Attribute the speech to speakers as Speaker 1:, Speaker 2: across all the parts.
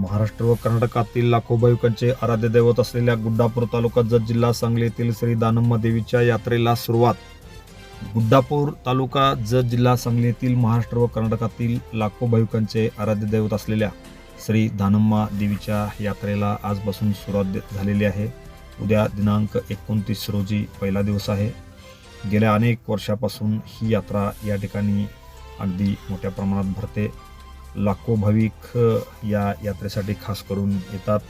Speaker 1: महाराष्ट्र व कर्नाटकातील लाखो भाविकांचे आराध्य दैवत असलेल्या गुड्डापूर तालुका जत जिल्हा सांगली येथील श्री दानम्मा देवीच्या यात्रेला सुरुवात. गुड्डापूर तालुका जत जिल्हा सांगली येथील महाराष्ट्र व कर्नाटकातील लाखो भाविकांचे आराध्य दैवत असलेल्या श्री दानम्मा देवीच्या यात्रेला आजपासून सुरुवात झालेली आहे. उद्या दिनांक एकोणतीस रोजी पहिला दिवस आहे. गेल्या अनेक वर्षापासून ही यात्रा या ठिकाणी अगदी मोठ्या प्रमाणात भरते. लाखो भाविक या यात्रेसाठी खास करून येतात.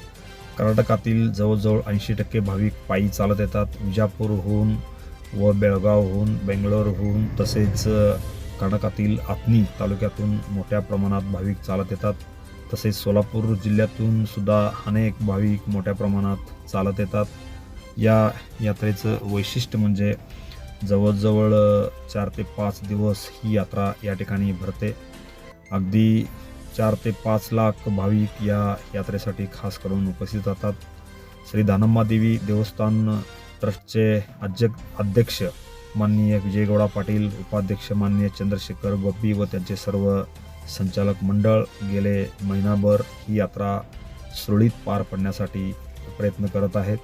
Speaker 1: कर्नाटकातील जवळजवळ ऐंशी टक्के भाविक पायी चालत येतात. विजापूरहून व बेळगावहून बेंगलोरहून तसेच कर्नाटकातील आत्नी तालुक्यातून मोठ्या प्रमाणात भाविक चालत येतात. तसेच सोलापूर जिल्ह्यातून सुद्धा अनेक भाविक मोठ्या प्रमाणात चालत येतात. या यात्रेचं वैशिष्ट्य म्हणजे जवळजवळ चार ते पाच दिवस ही यात्रा या ठिकाणी भरते. अगदी चार ते पाच लाख भाविक या यात्रेसाठी खास करून उपस्थित राहतात. श्री दानम्मा देवी देवस्थान ट्रस्टचे अध्यक्ष अध्यक्ष माननीय विजयगौडा पाटील उपाध्यक्ष माननीय चंद्रशेखर गोपी व त्यांचे सर्व संचालक मंडळ गेले महिनाभर ही यात्रा सुरळीत पार पडण्यासाठी प्रयत्न करत आहेत.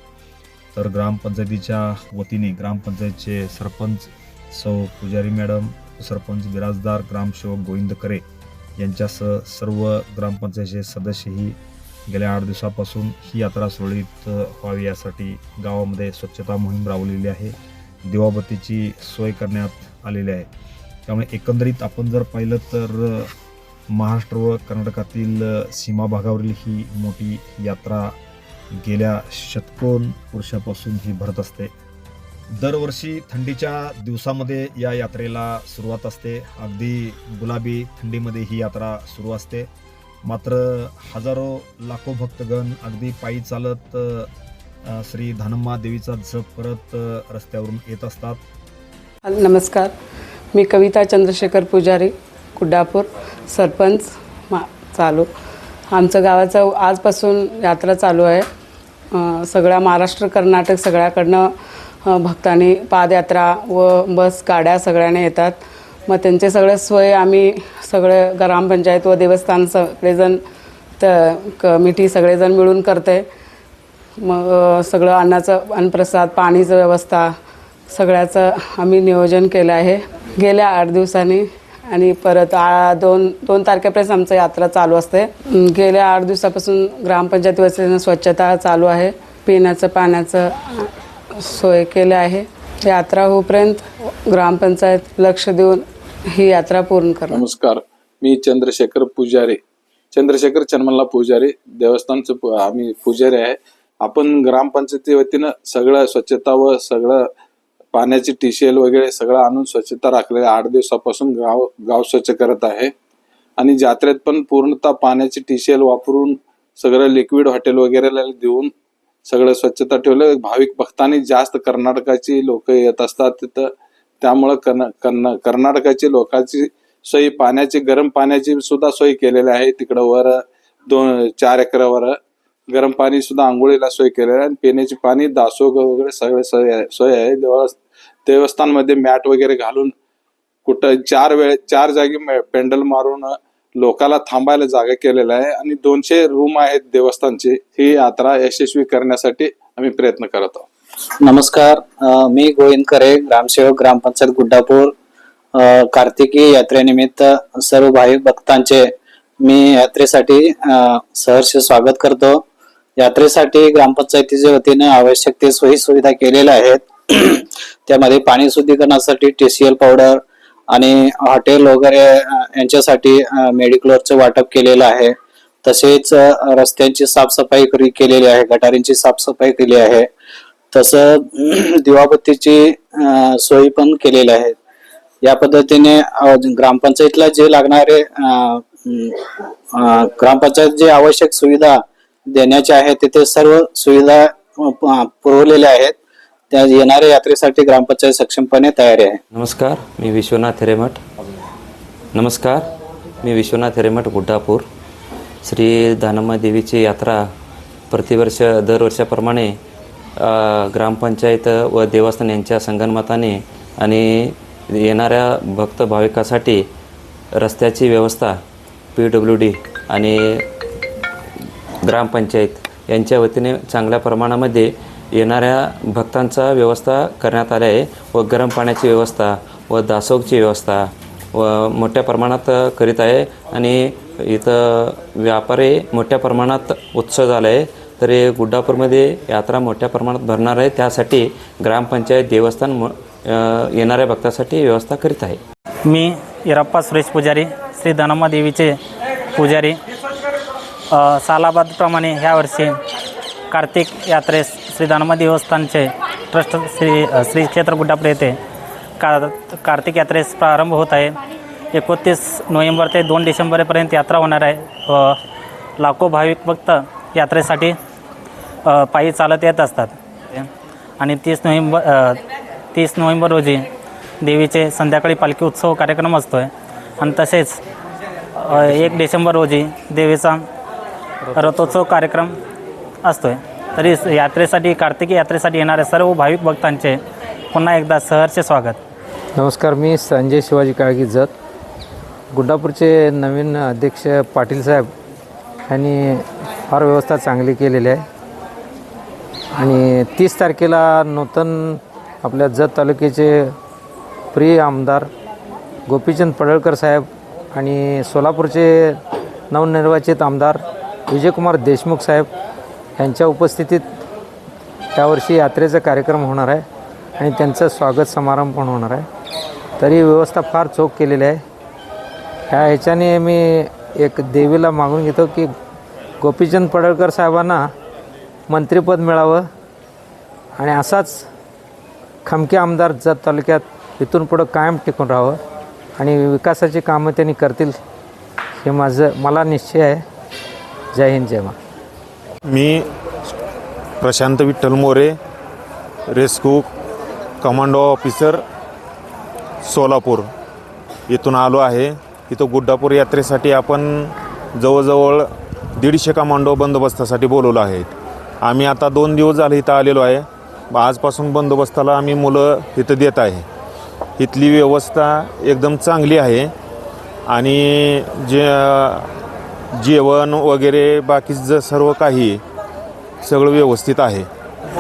Speaker 1: तर ग्रामपंचायतीच्या वतीने ग्रामपंचायतचे सरपंच सौ पुजारी मॅडम सरपंच बिराजदार ग्रामसेवक गोविंद करे यांच्यासह सर्व ग्रामपंचायतीचे सदस्यही गेल्या आठ दिवसापासून ही यात्रा सुरळीत व्हावी यासाठी गावामध्ये स्वच्छता मोहीम राबवलेली आहे. दिवाबत्तीची सोय करण्यात आलेली आहे. त्यामुळे एकंदरीत आपण जर पाहिलं तर महाराष्ट्र व कर्नाटकातील सीमाभागावरील सीमा भागावरील ही मोठी यात्रा गेल्या शतकोन वर्षापासून ही भरत असते. दरवर्षी थंडीच्या दिवसामध्ये या यात्रेला सुरुवात असते. अगदी गुलाबी थंडीमध्ये ही यात्रा सुरू असते. मात्र हजारो लाखो भक्तगण अगदी पायी चालत श्री धानम्मा देवीचा जप करत रस्त्यावरून येत असतात.
Speaker 2: नमस्कार. मी कविता चंद्रशेखर पुजारी कुड्डापूर सरपंच मा चालू. आमचं गावाचं आजपासून यात्रा चालू आहे. सगळ्या महाराष्ट्र कर्नाटक सगळ्याकडनं भक्तांनी पादयात्रा व बस गाड्या सगळ्याने येतात. मग त्यांचे सगळे सोय आम्ही सगळे ग्रामपंचायत व देवस्थान सगळेजण तर कमिटी सगळेजण मिळून करते मग सगळं अन्नाचं अन्नप्रसाद पाणीचं व्यवस्था सगळ्याचं आम्ही नियोजन केलं आहे. गेल्या आठ दिवसांनी आणि परत आ दोन दोन तारखेपर्यंत आमचं यात्रा चालू असते. गेल्या आठ दिवसापासून ग्रामपंचायत व्यवस्थेनं स्वच्छता चालू आहे. पिण्याचं पाण्याचं सोय केली आहे. यात्रा होईपर्यंत ग्रामपंचायत लक्ष देऊन ही यात्रा पूर्ण करणार.
Speaker 3: नमस्कार. मी चंद्रशेखर पुजारी. चंद्रशेखर चन्मल्ला पुजारी. देवस्थानचं पु- आम्ही पुजारी आहे. आपण ग्रामपंचायती वतीनं सगळं स्वच्छता व सगळं पाण्याची टिशेल वगैरे सगळं आणून स्वच्छता राखलेलं आठ दिवसापासून गाव गाव स्वच्छ करत आहे. आणि जात्रेत पण पूर्णतः पाण्याची टिशेल वापरून सगळं लिक्विड हॉटेल वगैरेला देऊन सगळं स्वच्छता ठेवलं. भाविक भक्तांनी जास्त कर्नाटकाची लोक येत असतात तिथं. त्यामुळं कर्ना कर्ना कर्नाटकाची लोकांची सोयी पाण्याची गरम पाण्याची सुद्धा सोय केलेली आहे. तिकडं वर दोन चार एकरावर गरम पाणी सुद्धा आंघोळीला सोय केलेली आहे. आणि पिण्याची पाणी दासोग वगैरे सगळे सोय आहे सोय आहे. देवा देवस्थानमध्ये मॅट वगैरे घालून कुठं चार वेळ चार जागी पेंडल मारून लोकाला थांबायला जागा केलेला आहे आणि दोनशे रूम आहेत देवस्थानचे ही यात्रा यशस्वी करण्यासाठी आम्ही प्रयत्न करत आहोत.
Speaker 4: नमस्कार. अ, मी गोविंद करे ग्रामसेवक ग्रामपंचायत गुड्डापूर. अ, कार्तिकी यात्रेनिमित्त सर्व भाविक भक्तांचे मी यात्रेसाठी अ, सहर्ष स्वागत करतो. यात्रेसाठी ग्रामपंचायतीच्या वतीने आवश्यक ते सोयी सुविधा केलेल्या आहेत. त्यामध्ये पाणी शुद्धीकरणासाठी टीसीएल पावडर आणि हॉटेल वगैरे यांच्यासाठी मेडिक्लोरचं वाटप केलेलं आहे. तसेच रस्त्यांची साफसफाई करी- केलेली आहे गटारींची साफसफाई केली आहे. तसं दिवाबत्तीची सोयी पण केलेली आहे. या पद्धतीने ग्रामपंचायतीला जे लागणारे ग्रामपंचायत जे आवश्यक सुविधा देण्याच्या आहेत तिथे सर्व सुविधा पुरवलेल्या आहेत. त्या येणाऱ्या यात्रेसाठी ग्रामपंचायत सक्षमपणे तयारी आहे.
Speaker 5: नमस्कार मी विश्वनाथ हिरेमठ. नमस्कार मी विश्वनाथ हिरेमठ गुड्डापूर. श्री दानम्मा देवीची यात्रा प्रतिवर्ष दरवर्षाप्रमाणे ग्रामपंचायत व देवस्थान यांच्या संगनमताने आणि येणाऱ्या भक्त भाविकासाठी रस्त्याची व्यवस्था पी डब्ल्यू डी आणि ग्रामपंचायत यांच्या वतीने चांगल्या प्रमाणामध्ये येणाऱ्या भक्तांचा व्यवस्था करण्यात आली आहे व गरम पाण्याची व्यवस्था व दासोगची व्यवस्था व मोठ्या प्रमाणात करीत आहे आणि इथं व्यापारी मोठ्या प्रमाणात उत्सव झाला आहे. तरी गुड्डापूरमध्ये यात्रा मोठ्या प्रमाणात भरणार आहे. त्यासाठी ग्रामपंचायत देवस्थान येणाऱ्या भक्तासाठी व्यवस्था करीत आहे.
Speaker 6: मी इराप्पा सुरेश पुजारी श्री धनम्मा देवीचे पुजारी. सालाबादप्रमाणे ह्या वर्षी कार्तिक यात्रेस श्री धनम्मा देवस्थानचे ट्रस्ट श्री श्री क्षेत्र गुड्डापूर येथे का कार्तिक यात्रेस प्रारंभ होत आहे. एकोणतीस नोव्हेंबर ते दोन डिसेंबरपर्यंत यात्रा होणार आहे. व लाखो भाविक भक्त यात्रेसाठी पायी चालत येत असतात. आणि तीस नोव्हेंबर तीस नोव्हेंबर रोजी देवीचे संध्याकाळी पालखी उत्सव कार्यक्रम असतो आहे आणि तसेच एक डिसेंबर रोजी देवीचा रथोत्सव कार्यक्रम असतो आहे तरी यात्रेसाठी कार्तिकी यात्रेसाठी येणाऱ्या सर्व भाविक भक्तांचे पुन्हा एकदा सहर्ष स्वागत.
Speaker 7: नमस्कार मी संजय शिवाजी काळगी जत. गुड्डापूरचे नवीन अध्यक्ष पाटील साहेब यांनी फार व्यवस्था चांगली केलेली आहे. आणि तीस तारखेला नूतन आपल्या जत तालुक्याचे प्रिय आमदार गोपीचंद पडळकर साहेब आणि सोलापूरचे नवनिर्वाचित आमदार विजयकुमार देशमुख साहेब यांच्या उपस्थितीत त्यावर्षी यात्रेचा कार्यक्रम होणार आहे आणि त्यांचं स्वागत समारंभ पण होणार आहे. तरी व्यवस्था फार चोख केलेली आहे. ह्या ह्याच्याने मी एक देवीला मागून घेतो की गोपीचंद पडळकर साहेबांना मंत्रिपद मिळावं आणि असाच खमके आमदार जत तालुक्यात इथून पुढं कायम टिकून राहावं आणि विकासाची कामं त्यांनी करतील हे माझं मला निश्चय आहे. जय हिंद जय मा
Speaker 8: मी Prashant Vitthal More rescue commando officer Solapur. इथून आलो आहे. इथं गुड्डापूर यात्रेसाठी आपण जवळजवळ दीडशे कमांडो बंदोबस्तासाठी बोलवलं आहे. आम्ही आता दोन दिवस झाले इथं आलेलो आहे. आजपासून बंदोबस्ताला आम्ही मुलं इथं देत आहे. इथली व्यवस्था एकदम चांगली आहे. आणि जे जेवण वगैरे बाकीचं सर्व काही सगळं व्यवस्थित आहे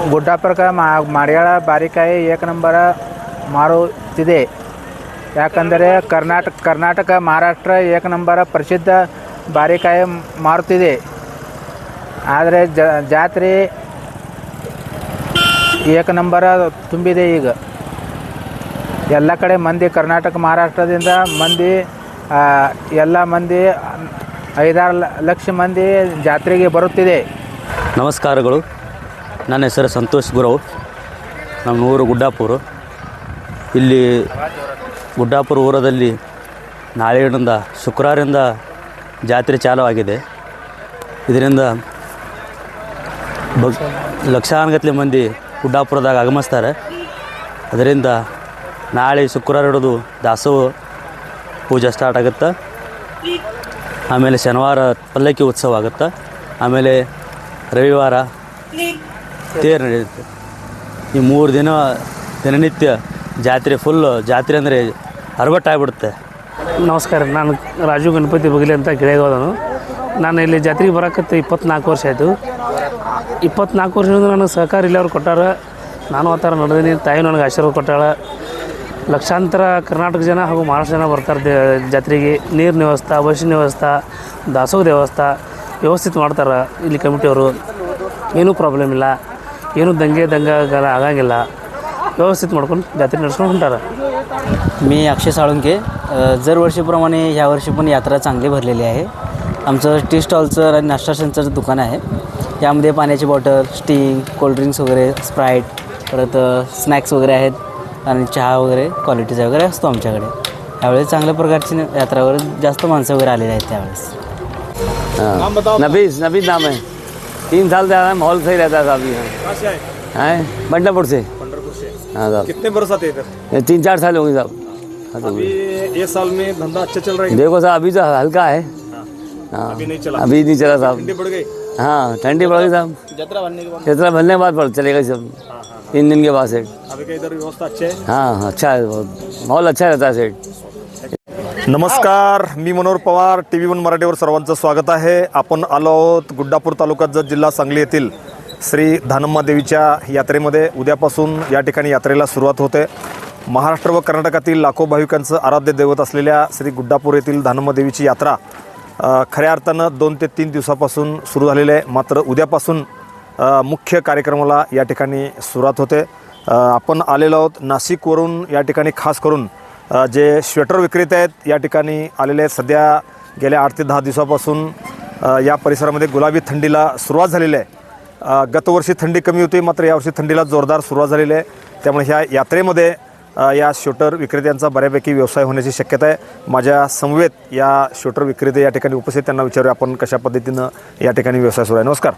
Speaker 9: ಗುಡ್ಡಾಪುರಕ ಮಾ ಮಡಿಯಾಳ ಬಾರಿಕಾಯಿ ಏಕ ನಂಬರ ಮಾರುತ್ತಿದೆ ಯಾಕಂದರೆ ಕರ್ನಾಟಕ ಕರ್ನಾಟಕ ಮಹಾರಾಷ್ಟ್ರ ಏಕ ನಂಬರ ಪ್ರಸಿದ್ಧ ಬಾರಿಕಾಯಿ ಮಾರುತ್ತಿದೆ ಆದರೆ ಜ ಜಾತ್ರೆ ಏಕ ನಂಬರ ತುಂಬಿದೆ ಈಗ ಎಲ್ಲ ಕಡೆ ಮಂದಿ ಕರ್ನಾಟಕ ಮಹಾರಾಷ್ಟ್ರದಿಂದ ಮಂದಿ ಆ, ಎಲ್ಲ ಮಂದಿ ಐದಾರು ಲಕ್ಷ ಮಂದಿ ಜಾತ್ರೆಗೆ ಬರುತ್ತಿದೆ.
Speaker 10: ನಮಸ್ಕಾರಗಳು. ನನ್ನ ಹೆಸರು ಸಂತೋಷ್ ಗುರವ್. ನಮ್ಮ ಊರು ಗುಡ್ಡಾಪುರ. ಇಲ್ಲಿ ಗುಡ್ಡಾಪುರ ಊರದಲ್ಲಿ ನಾಳೆಯಿಂದ ಶುಕ್ರವಾರದಿಂದ ಜಾತ್ರೆ ಚಾಲೂ ಆಗಿದೆ ಇದರಿಂದ ಭಕ್ ಲಕ್ಷಾನುಗತ್ಲೆ ಮಂದಿ ಗುಡ್ಡಾಪುರದಾಗ ಆಗಮಿಸ್ತಾರೆ. ಅದರಿಂದ ನಾಳೆ ಶುಕ್ರವಾರ ಹಿಡಿದು ದಾಸೋಹ ಪೂಜೆ ಸ್ಟಾರ್ಟ್ ಆಗುತ್ತೆ. ಆಮೇಲೆ ಶನಿವಾರ ಪಲ್ಲಕ್ಕಿ ಉತ್ಸವ ಆಗುತ್ತೆ. ಆಮೇಲೆ ರವಿವಾರ ತೇರು ನಡೆಯುತ್ತೆ. ಈ ಮೂರು ದಿನ ದಿನನಿತ್ಯ ಜಾತ್ರೆ ಫುಲ್ಲು ಜಾತ್ರೆ ಅಂದರೆ ಅರವಟ್ಟಾಗ್ಬಿಡುತ್ತೆ
Speaker 6: ನಮಸ್ಕಾರ, ನಾನು ರಾಜು ಗಣಪತಿ ಬಗಲಿ ಅಂತ ಗಿಳೆಗೋದನು ನಾನು ಇಲ್ಲಿ ಜಾತ್ರೆಗೆ ಬರೋಕತ್ತೆ ಇಪ್ಪತ್ನಾಲ್ಕು ವರ್ಷ ಆಯಿತು. ಇಪ್ಪತ್ನಾಲ್ಕು ವರ್ಷದಿಂದ ನನಗೆ ಸಹಕಾರ ಇಲ್ಲವ್ರು ಕೊಟ್ಟಾರ. ನಾನು ಆ ಥರ ನಡೆದೀನಿ, ತಾಯಿ ನನಗೆ ಆಶೀರ್ವಾದ ಕೊಟ್ಟಾಳ. ಲಕ್ಷಾಂತರ ಕರ್ನಾಟಕ ಜನ ಹಾಗೂ ಮಹಾರಾಷ್ಟ್ರ ಜನ ಬರ್ತಾರೆ ದೇ ಜಾತ್ರೆಗೆ ನೀರಿನ ವ್ಯವಸ್ಥೆ ಬಸ್ಸಿನ ವ್ಯವಸ್ಥೆ ದಾಸೋಹ ವ್ಯವಸ್ಥೆ ವ್ಯವಸ್ಥಿತ ಮಾಡ್ತಾರೆ ಇಲ್ಲಿ ಕಮಿಟಿಯವರು ಏನೂ ಪ್ರಾಬ್ಲಮ್ ಇಲ್ಲ ಏನೂ ದಂಗೆ ದಂಗ ಗಲ ಆಗಂಗಿಲ್ಲ ವ್ಯವಸ್ಥಿತ ಮಾಡ್ಕೊಂಡು ಜಾತ್ರೆ ನಡ್ಸ್ಕೊಂಡು ಹೊಂಟಾರ
Speaker 10: मी अक्षय साळुंके अ, दरवर्षीप्रमाणे ह्या वर्षी पण यात्रा चांगली भरलेली आहे आमचं टी स्टॉलचं आणि नाश्ता सेंटरचं दुकान आहे यामध्ये पाण्याची बॉटल स्टिंग कोल्ड्रिंक्स वगैरे स्प्राईट परत स्नॅक्स वगैरे आहेत आणि चहा वगैरे क्वालिटीचा वगैरे असतो आमच्याकडे. यावेळेस चांगल्या प्रकारची यात्रा वगैरे जास्त माणसं वगैरे आलेली आहेत त्यावेळेस. नबीज नबीज नाम है तीन साल से आ रहा है माहौल सही रहता है साहब यहाँ हैं बंडापुर से हाँ साहब.
Speaker 1: कितने बरस आते इधर?
Speaker 10: तीन चार साल होंगे साहब. हाँ
Speaker 1: ये साल में धंधा अच्छा चल रहा है?
Speaker 10: देखो साहब अभी तो हल्का है. हाँ. अभी नहीं चला. अभी नहीं चला साहब.
Speaker 1: बढ़ गई?
Speaker 10: हाँ ठंडी पड़ गई साहब. यात्रा बनने के बाद? पड़ चलेगा सब. तीन दिन के बाद सेट
Speaker 1: अभी का इधर व्यवस्था अच्छे है।
Speaker 10: हाँ अच्छा है बहुत माहौल अच्छा रहता है सेट
Speaker 1: नमस्कार मी Manohar Pawar T V one मराठीवर सर्वांचं स्वागत आहे. आपण आलो आहोत गुड्डापूर तालुक्यात जत जिल्हा सांगली येथील श्री धानम्मा देवीच्या यात्रेमध्ये. उद्यापासून या ठिकाणी यात्रेला सुरुवात होते. महाराष्ट्र व कर्नाटकातील लाखो भाविकांचं आराध्य दैवत असलेल्या श्री गुड्डापूर येथील धानम्मा देवीची यात्रा अ, खऱ्या अर्थानं दोन ते तीन दिवसापासून सुरू झालेली आहे. मात्र उद्यापासून मुख्य कार्यक्रमाला या ठिकाणी सुरुवात होते. आपण आलेलो आहोत नाशिकवरून या ठिकाणी खास करून जे स्वेटर विक्रेते आहेत या ठिकाणी आलेले आहेत. सध्या गेल्या आठ ते दहा दिवसापासून या परिसरामध्ये गुलाबी थंडीला सुरुवात झालेली आहे. गतवर्षी थंडी कमी होती मात्र यावर्षी थंडीला जोरदार सुरुवात झालेली आहे. त्यामुळे ह्या यात्रेमध्ये या स्वेटर विक्रेत्यांचा बऱ्यापैकी व्यवसाय होण्याची शक्यता आहे. माझ्या समवेत या स्वेटर विक्रेते या ठिकाणी उपस्थित त्यांना विचारूया आपण कशा पद्धतीनं या ठिकाणी व्यवसाय सुरू आहे. नमस्कार.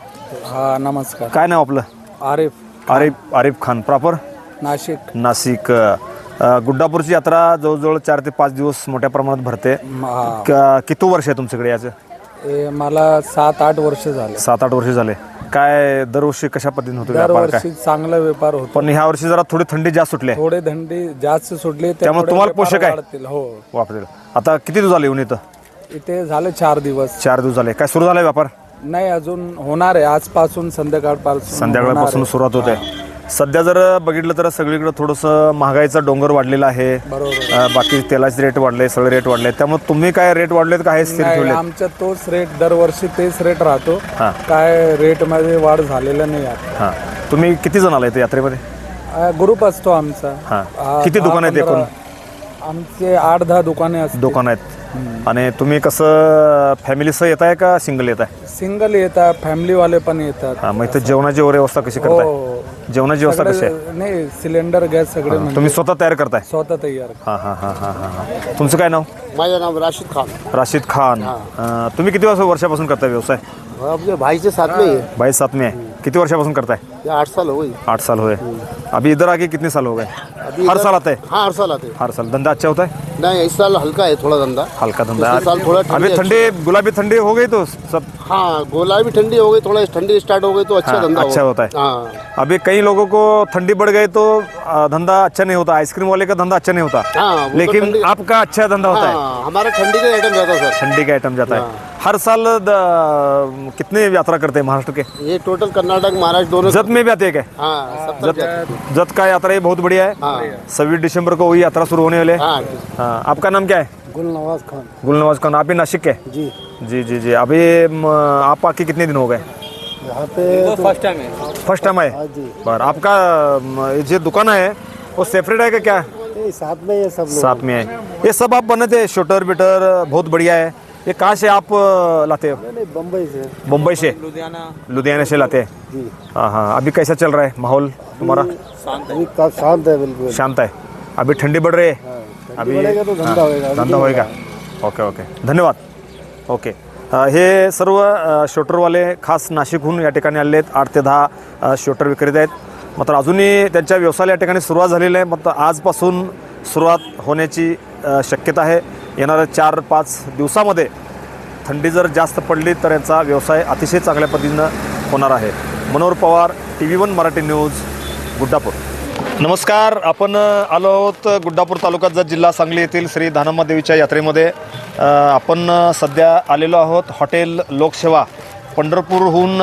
Speaker 9: हा नमस्कार.
Speaker 1: काय नाव आपलं?
Speaker 9: आरिफ
Speaker 1: आरिफ आरिफ खान. प्रॉपर?
Speaker 9: नाशिक.
Speaker 1: नाशिक. अ, गुड्डापूरची यात्रा जवळजवळ चार ते पाच दिवस मोठ्या प्रमाणात भरते.
Speaker 9: हा.
Speaker 1: क- किती वर्ष आहे तुमच्याकडे याचं?
Speaker 9: हे मला सात आठ वर्ष झाले.
Speaker 1: सात आठ वर्ष झाले. काय दरवर्षी कशा पद्धतीने होतो व्यापार काय?
Speaker 9: दरवर्षी चांगला व्यापार होतो.
Speaker 1: पण ह्या वर्षी जरा थोडी थंडी जास्त सुटली आहे.
Speaker 9: थोडे थंडी जास्त सुटली
Speaker 1: त्यामुळे तुम्हाला
Speaker 9: व्यापार
Speaker 1: पोषक आहे?
Speaker 9: वाढतील. हो.
Speaker 1: वापरेल आता किती दिवस झाले येऊन इथं?
Speaker 9: इथे झाले चार दिवस.
Speaker 1: चार दिवस झाले. काय सुरू झालाय व्यापार?
Speaker 9: नाही अजून होणार आहे. आजपासून संध्याकाळपासून
Speaker 1: संध्याकाळपासून
Speaker 9: होणार
Speaker 1: सुरुवात होते. सध्या जर बघितलं तर सगळीकडे थोडंसं महागाईचा डोंगर वाढलेला आहे. अ, बाकी तेलाचे रेट वाढले सगळे रेट वाढले. त्यामुळे तुम्ही काय रेट वाढलेत का? हे स्थिर
Speaker 9: नाही
Speaker 1: ठेवले
Speaker 9: आमचा तोच रेट दरवर्षी तेच रेट राहतो.
Speaker 1: हां.
Speaker 9: काय रेटमध्ये वाढ झालेला नाही आता.
Speaker 1: हां. तुम्ही किती जण आला इथे यात्रेमध्ये?
Speaker 9: आ, ग्रुप असतो आमचा.
Speaker 1: हां.
Speaker 9: आ,
Speaker 1: किती
Speaker 9: दहा
Speaker 1: दुकान आहेत एकूण?
Speaker 9: पंधरा- आमचे आठ दहा दुकाने असतात
Speaker 1: दुकान आहेत. आणि तुम्ही कसं फॅमिलीसह येत आहे का सिंगल येत आहे
Speaker 9: सिंगल येतात फॅमिली वाले पण येतात.
Speaker 1: हां मग इथं जेवणाची वगैरे व्यवस्था कशी करताय?
Speaker 9: हो.
Speaker 1: जेवणाची व्यवस्था कशी आहे?
Speaker 9: सगळे- नाही सिलेंडर गॅस सगळे म्हणजे
Speaker 1: तुम्ही स्वतः तयार करताय?
Speaker 9: स्वतः तयार.
Speaker 1: हां हां हां हां हां हां. तुमचं काय नाव?
Speaker 11: माझं नाम राशिद खान.
Speaker 1: राशीद खान. अं, तुम्ही किती वर्ष वर्षापासून करताय व्यवसाय?
Speaker 11: भाई से साथ में ही है
Speaker 1: बाईस सात में है किती वर्षापासून करताय?
Speaker 11: ये आठ साल हो गई
Speaker 1: आठ साल हुए अभी इधर आके कितने साल हो गए?
Speaker 11: अभी
Speaker 1: हर
Speaker 11: इधर-
Speaker 1: साल आते? हैं
Speaker 11: हाँ हर साल आते. हैं।
Speaker 1: हर साल। धंधा अच्छा होता है?
Speaker 11: नहीं इस साल हल्का है थोड़ा धंधा।
Speaker 1: हल्का धंधा।
Speaker 11: पिछले साल थोड़ा
Speaker 1: अभी
Speaker 11: ठंडी
Speaker 1: ठंडी गुलाबी ठंडी हो गई तो सब
Speaker 11: हाँ गोला भी ठंडी हो गई थोड़ा ठंडी स्टार्ट हो गई तो अच्छा
Speaker 1: हाँ,
Speaker 11: धंधा
Speaker 1: अच्छा होता है।
Speaker 11: हाँ।
Speaker 1: अभी कई लोगों को ठंडी बढ़ गई तो धंधा अच्छा नहीं होता। आइसक्रीम वाले का धंधा अच्छा नहीं होता।
Speaker 11: हाँ वो तो
Speaker 1: लेकिन
Speaker 11: ठंडी-
Speaker 1: आपका अच्छा धंधा होता है।
Speaker 11: हाँ हमारा ठंडी का आइटम रहता है
Speaker 1: ठंडी का आइटम जाता है। हर साल द- कितने यात्रा करते हैं महाराष्ट्र के?
Speaker 11: ये टोटल कर्नाटक महाराष्ट्र दोनों
Speaker 1: जत में भी आते हैं क्या?
Speaker 11: हाँ जाते हैं।
Speaker 1: जत का यात्रा ये बहुत बढ़िया है।
Speaker 11: हाँ।
Speaker 1: छब्बीस दिसंबर को वही यात्रा शुरू होने वाले है।
Speaker 11: हाँ।
Speaker 1: हाँ, आपका नाम क्या है?
Speaker 11: गुलनवाज खान।
Speaker 1: गुलनवाज खान आप ही नासिक के?
Speaker 11: जी।
Speaker 1: जी जी जी। अभी आप आके कितने दिन हो गए?
Speaker 11: यहाँ पे तो
Speaker 1: फ़र्स्ट टाइम आए?
Speaker 11: हाँ
Speaker 1: पर आपका जो दुकान है वो सेपरेट है क्या? क्या
Speaker 11: साथ में ये सब
Speaker 1: साथ में है ये सब आप बनाते हैं शूटर बिटर बहुत बढ़िया है। ये कहाँ से आप लाते हो?
Speaker 11: नहीं, नहीं बम्बई से।
Speaker 1: मुंबई से? लुधियाना। से लाते? हैं
Speaker 11: जी।
Speaker 1: हाँ हाँ। अभी कैसा चल रहा है माहौल तुम्हारा?
Speaker 11: अभी शांत है। बिल्कुल।
Speaker 1: शांत है। अभी ठंडी बढ़ रही है?
Speaker 11: ठंडी तो धंधा होएगा। अभी
Speaker 1: धंदा होईल का ओके ओके। धन्यवाद। ओके। अ, हे सर्व अ, शूटरवाले खास नाशिकहून या ठिकाणी आलेले आहेत. आठ ते दहा अ, शूटर विक्रेते आहेत. मात्र अजूनही त्यांच्या व्यवसायाला या ठिकाणी सुरुवात झालेली आहे मात्र आजपासून सुरुवात होण्याची अ, शक्यता आहे. येणाऱ्या चार पाच दिवसामध्ये थंडी जर जास्त पडली तर याचा व्यवसाय अतिशय चांगल्या पद्धतीनं होणार आहे. Manohar Pawar T V one Marathi news Guddapur. नमस्कार. आपण आलो आहोत गुड्डापूर तालुक्यात जर जिल्हा सांगली येथील श्री धानमादेवीच्या यात्रेमध्ये. आपण सध्या आलेलो आहोत हॉटेल लोकसेवा पंढरपूरहून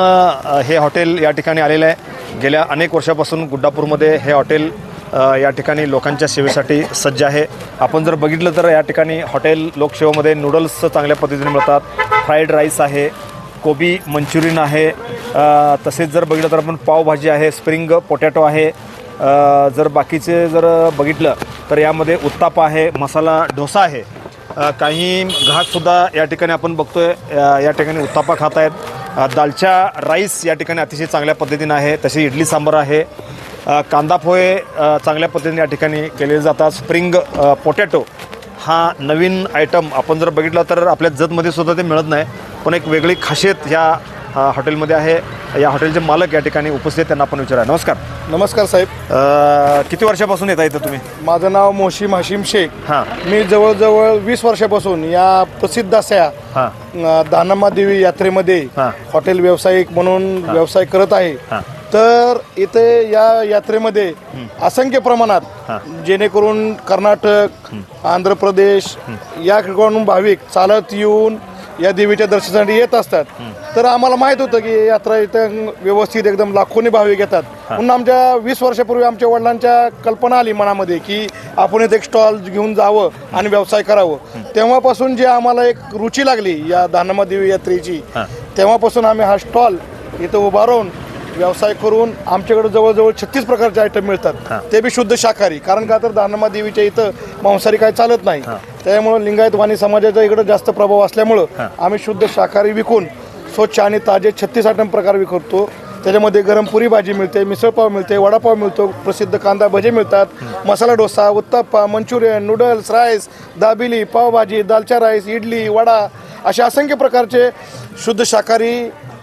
Speaker 1: हे हॉटेल या ठिकाणी आलेलं आहे. गेल्या अनेक वर्षापासून गुड्डापूरमध्ये हे हॉटेल या ठिकाणी लोकांच्या सेवेसाठी सज्ज आहे. आपण जर बघितलं तर या ठिकाणी हॉटेल लोकसेवामध्ये नूडल्स चांगल्या पद्धतीने मिळतात. फ्राईड राईस आहे कोबी मंचुरियन आहे. तसेच जर बघितलं तर आपण पावभाजी आहे स्प्रिंग पोटॅटो आहे. जर बाकीचे जर बघितलं तर यामध्ये उत्तापा आहे मसाला डोसा आहे. काही घाटसुद्धा या ठिकाणी आपण बघतो आहे या ठिकाणी उत्तापा खात आहेत. दालच्या राईस या ठिकाणी अतिशय चांगल्या पद्धतीनं आहे. तशी इडली सांबार आहे. कांदा पोहे चांगल्या पद्धतीने या ठिकाणी केलेले जातात. स्प्रिंग पोटॅटो हा नवीन आयटम आपण जर बघितला तर आपल्या जतमध्ये सुद्धा ते मिळत नाही. पण एक वेगळी खासियत ह्या हॉटेलमध्ये आहे. या हॉटेलचे मालक या ठिकाणी उपस्थित त्यांना आपण विचारा नमस्कार.
Speaker 12: नमस्कार साहेब.
Speaker 1: किती वर्षापासून येता इथं तुम्ही?
Speaker 12: माझं नाव मोशीम हाशिम शेख.
Speaker 1: हां.
Speaker 12: मी जवळजवळ वीस वर्षापासून या प्रसिद्ध अशा
Speaker 1: हां.
Speaker 12: दानम्मा देवी यात्रेमध्ये. हॉटेल व्यावसायिक म्हणून व्यवसाय करत आहे. तर इथे या यात्रेमध्ये असंख्य प्रमाणात जेणेकरून कर्नाटक आंध्र प्रदेश या ठिकाणून भाविक चालत येऊन या देवीच्या दर्शनासाठी येत असतात. तर आम्हाला माहीत होतं की यात्रा इथं व्यवस्थित एकदम लाखोनी भाविक येतात. म्हणून आमच्या वीस वर्षापूर्वी आमच्या वडिलांच्या कल्पना आली मनामध्ये की आपण इथे एक स्टॉल घेऊन जावं आणि व्यवसाय करावं. तेव्हापासून जे आम्हाला एक रुची लागली या दानमा देवी यात्रेची तेव्हापासून आम्ही हा स्टॉल इथं उभा राहून व्यवसाय करून आमच्याकडे जवळजवळ छत्तीस प्रकारचे आयटम मिळतात. ते बी शुद्ध शाकाहारी. कारण का तर दानमा देवीच्या इथं मांसाहारी काय चालत नाही. त्यामुळं लिंगायत वाणी समाजाचा इकडे जास्त प्रभाव असल्यामुळं आम्ही शुद्ध शाकाहारी विकून स्वच्छ आणि ताजे छत्तीस आयटम प्रकार विकतो. त्याच्यामध्ये गरम पुरी भाजी मिळते मिसळपाव मिळते वडापाव मिळतो प्रसिद्ध कांदा भजे मिळतात masala dosa uttappa Manchurian noodles rice dabeli pav bhaji dalcha rice idli vada असे असंख्य प्रकारचे शुद्ध शाकाहारी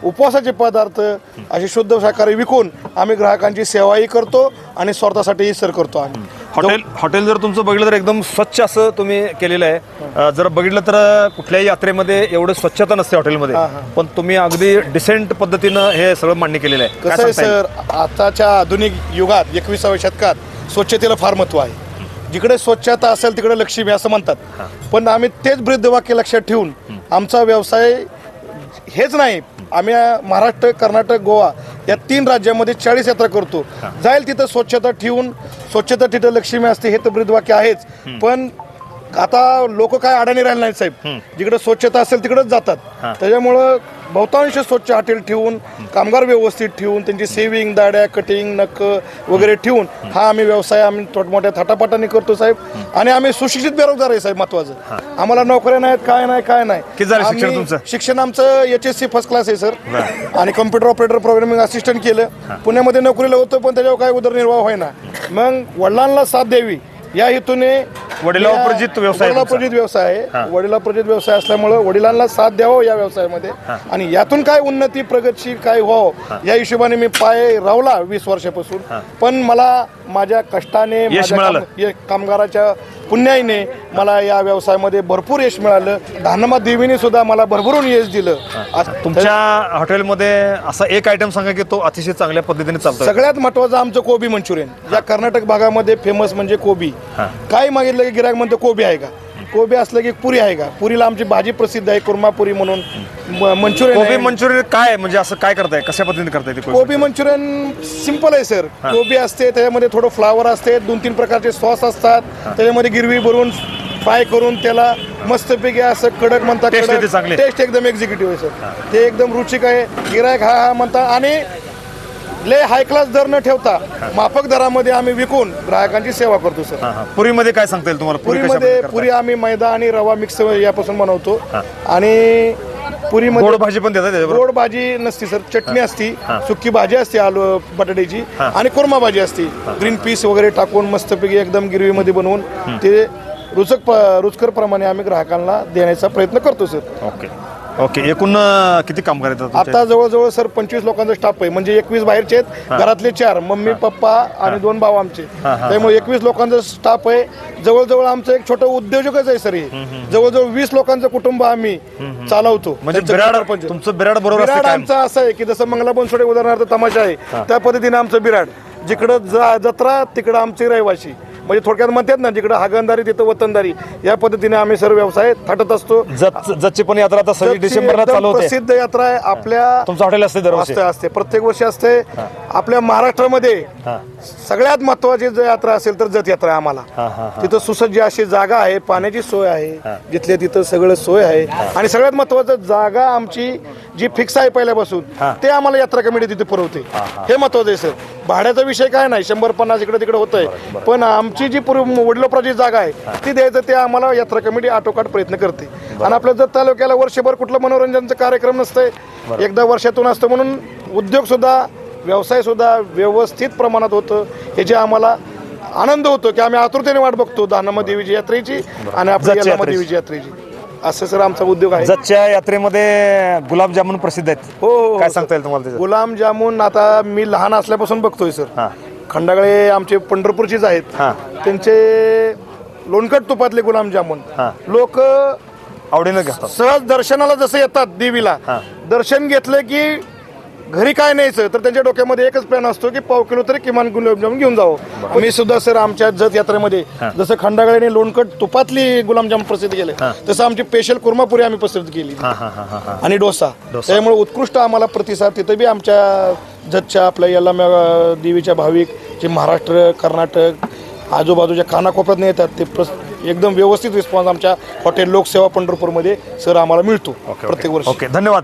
Speaker 12: उपवासाचे पदार्थ असे शुद्ध शाकाहारी विकून आम्ही ग्राहकांची सेवाही करतो आणि स्वार्थासाठीही सर करतो आम्ही.
Speaker 1: हॉटेल हॉटेल जर तुमचं बघितलं तर एकदम स्वच्छ असं तुम्ही केलेलं आहे. जर बघितलं तर कुठल्याही यात्रेमध्ये एवढं स्वच्छता नसते हॉटेलमध्ये. पण तुम्ही अगदी डिसेंट पद्धतीनं हे सगळं मान्य केलेलं आहे.
Speaker 12: कसं आहे? सर आताच्या आधुनिक युगात एकविसाव्या शतकात स्वच्छतेला फार महत्त्व आहे. जिकडे स्वच्छता असेल तिकडे लक्ष्मी असं म्हणतात. पण आम्ही तेच ब्रीदवाक्य लक्षात ठेवून आमचा व्यवसाय हेच नाही. आम्ही महाराष्ट्र कर्नाटक गोवा या तीन राज्यामध्ये चाळीस यात्रा करतो. जाईल तिथं स्वच्छता ठेवून स्वच्छता तिथं लक्ष्मी असते हे तर ब्रीदवाक्य आहेच. पण आता लोक काय अडाणी राहिले नाहीत साहेब. जिकडे स्वच्छता असेल तिकडेच जातात. त्याच्यामुळं बहुतांश स्वच्छ हॉटेल ठेवून कामगार व्यवस्थित ठेवून त्यांची सेविंग दाड्या कटिंग नख वगैरे ठेवून हा आम्ही व्यवसाय आम्ही मोठमोठ्या थाटापाटाने करतो साहेब. आणि आम्ही सुशिक्षित बेरोजगार आहे साहेब महत्वाचं. आम्हाला नोकऱ्या नाहीत काय नाही काय नाही?
Speaker 1: शिक्षण
Speaker 12: आमचं H S C first class आहे सर आणि कम्प्युटर ऑपरेटर प्रोग्रामिंग असिस्टंट केलं. पुण्यामध्ये नोकरीला होतं पण त्याच्यावर काय उदरनिर्वाह होईना. मग वडिलांना साथ द्यावी. या हेतूने
Speaker 1: वडिलांप्रजित व्यवसाय आहे.
Speaker 12: वडिलाप्रजित व्यवसाय आहे वडिलाप्रजित व्यवसाय असल्यामुळे वडिलांना साथ द्यावं या व्यवसायामध्ये. आणि यातून काय उन्नती प्रगतशील काय व्हावं या हिशोबाने मी पाय रावला वीस वर्षापासून. पण मला माझ्या कष्टाने माझ्या
Speaker 1: मिळालं.
Speaker 12: काम- ये- कामगाराच्या पुण्याईने मला या व्यवसायामध्ये भरपूर यश मिळालं. धानमा देवीने सुद्धा मला भरभरून यश दिलं.
Speaker 1: तुमच्या हॉटेलमध्ये असा एक आयटम सांगा की तो अतिशय चांगल्या पद्धतीने चालतो
Speaker 12: सगळ्यात महत्वाचं आमचं कोबी मंचुरियन. या कर्नाटक भागामध्ये फेमस म्हणजे कोबी. काय मागितलं की गिरायक म्हणतं कोबी आहे का? कोबी असलं की पुरी आहे का? पुरीला आमची भाजी प्रसिद्ध आहे कुर्मा पुरी म्हणून. म- मंचुरियन
Speaker 1: कोबी
Speaker 12: आहे.
Speaker 1: मंचुरियन काय आहे? म्हणजे असं काय करताय? कशा पद्धतीने करताय ते कोबी?
Speaker 12: कोबी मंचुरियन सिंपल आहे सर. कोबी असते त्याच्यामध्ये थोडं फ्लावर असते दोन तीन प्रकारचे सॉस असतात. त्याच्यामध्ये गिरवी भरून फ्राय करून त्याला मस्तपैकी असं कडक म्हणतात
Speaker 1: Taste येते चांगली.
Speaker 12: टेस्ट एकदम एक्झिक्युटिव्ह आहे सर. ते एकदम रुचिक आहे. गिरायक हा हा म्हणतात आणि लय हाय क्लास दर न ठेवता माफक दरामध्ये आम्ही विकून ग्राहकांची सेवा करतो सर.
Speaker 1: पुरीमध्ये काय सांगता येईल तुम्हाला?
Speaker 12: पुरीमध्ये? पुरी आम्ही मैदा आणि रवा मिक्स यापासून बनवतो. आणि पुरीमध्ये
Speaker 1: गोड भाजी पण देतात
Speaker 12: गोड भाजी नसती सर चटणी असती सुकी भाजी असते आलू बटाट्याची आणि कोरमा भाजी असते. ग्रीन पीस वगैरे टाकून मस्तपैकी एकदम गिरवीमध्ये बनवून ते रुचक रुचकर प्रमाणे आम्ही ग्राहकांना देण्याचा प्रयत्न करतो सर
Speaker 1: ओके. ओके एकूण अं, किती कामगार येतात तुमच्या?
Speaker 12: आता जवळजवळ सर पंचवीस लोकांचा स्टाफ आहे. म्हणजे एकवीस बाहेरचे आहेत घरातले चार मम्मी पप्पा आणि दोन भाऊ आमचे. त्यामुळे एकवीस लोकांचा स्टाफ आहे. जवळजवळ आमचं एक छोटं उद्योजकच आहे सर हे. जवळजवळ वीस लोकांचं कुटुंब आम्ही चालवतो.
Speaker 1: म्हणजे
Speaker 12: त्यांचं
Speaker 1: बिराड. तुमचं बिराड बरोबर असते
Speaker 12: बिराड. आमचं असं आहे की जसं मंगला बनसोडे उदाहरणार्थ तमाशा आहे. त्या पद्धतीने आमचं बिराड. जिकडं जा जत्रा तिकडं आमचे रहिवाशी म्हणजे थोडक्यात म्हणतात ना जिकडं हागणदारी तिथं वतनदारी. या पद्धतीने आम्ही सर्व व्यवसाय थाटत असतो.
Speaker 1: जत जतची पण यात्रा आता सव्वीस
Speaker 12: जतची
Speaker 1: डिसेंबरला
Speaker 12: एकदम
Speaker 1: चालू होते.
Speaker 12: प्रसिद्ध यात्रा आहे. आपल्या
Speaker 1: तुमचं हॉटेल असते दरवर्षी.
Speaker 12: असते प्रत्येक वर्षी असते. आपल्या महाराष्ट्रामध्ये सगळ्यात महत्वाची जर यात्रा असेल तर जत यात्रा आम्हाला. तिथं सुसज्ज अशी जागा आहे पाण्याची सोय आहे. जिथल्या तिथं सगळं सोय आहे. आणि सगळ्यात महत्वाचं जागा आमची जी फिक्स आहे पहिल्यापासून ते आम्हाला यात्रा कमिटी तिथे पुरवते. हे महत्वाचं आहे सर. भाड्याचा विषय काय नाही. शंभर पन्नास इकडे तिकडे होतंय. पण आमची जी पूर्व वडिलोपराची जागा आहे ती द्यायचं ते आम्हाला यात्रा कमिटी आटोकाट प्रयत्न करते. आणि आपल्या जत तालुक्याला वर्षभर कुठलं मनोरंजनचं कार्यक्रम नसतंय एकदा वर्षातून असतं म्हणून उद्योग सुद्धा व्यवसाय सुद्धा व्यवस्थित प्रमाणात होतं ह्याची आम्हाला आनंद होतो की आम्ही आतुरतेने वाट बघतो दानम्मा देवीची यात्रेची आणि आपल्या. देवीची यात्रेची. असं सर आमचा उद्योग आहे.
Speaker 1: जतच्या यात्रेमध्ये गुलाबजामुन प्रसिद्ध आहेत.
Speaker 12: हो हो, हो
Speaker 1: काय. सांगता येईल तुम्हाला त्याच्यात?
Speaker 12: गुलाम जामून आता मी लहान असल्यापासून बघतोय सर. खंडागळे आमचे पंढरपूरचेच आहेत
Speaker 1: हा.
Speaker 12: त्यांचे लोणकट तुपातले गुलामजामुन
Speaker 1: हा.
Speaker 12: लोक
Speaker 1: आवडीनं घेतात
Speaker 12: सहज दर्शनाला जसं येतात देवीला दर्शन घेतलं की घरी काय न्यायचं तर त्यांच्या डोक्यामध्ये एकच प्लॅन असतो की पाव किलो तरी किमान गुलाबजाम घेऊन जावं. मी सुद्धा सर आमच्या जत यात्रेमध्ये जसं खंडागळ्याने लोणकट तुपातली गुलाबजाम प्रसिद्ध केले तसं आमची स्पेशल कुर्मापुरी आम्ही प्रसिद्ध केली. आणि डोसा. त्यामुळे उत्कृष्ट आम्हाला प्रतिसाद तिथं बी आमच्या जतच्या आपल्या याला देवीच्या भाविक जे महाराष्ट्र कर्नाटक आजूबाजूच्या कानाकोपऱ्यात येतात ते एकदम व्यवस्थित रिस्पॉन्स आमच्या हॉटेल लोकसेवा पंढरपूरमध्ये सर आम्हाला मिळतो प्रत्येक वर्षी.
Speaker 13: ओके धन्यवाद.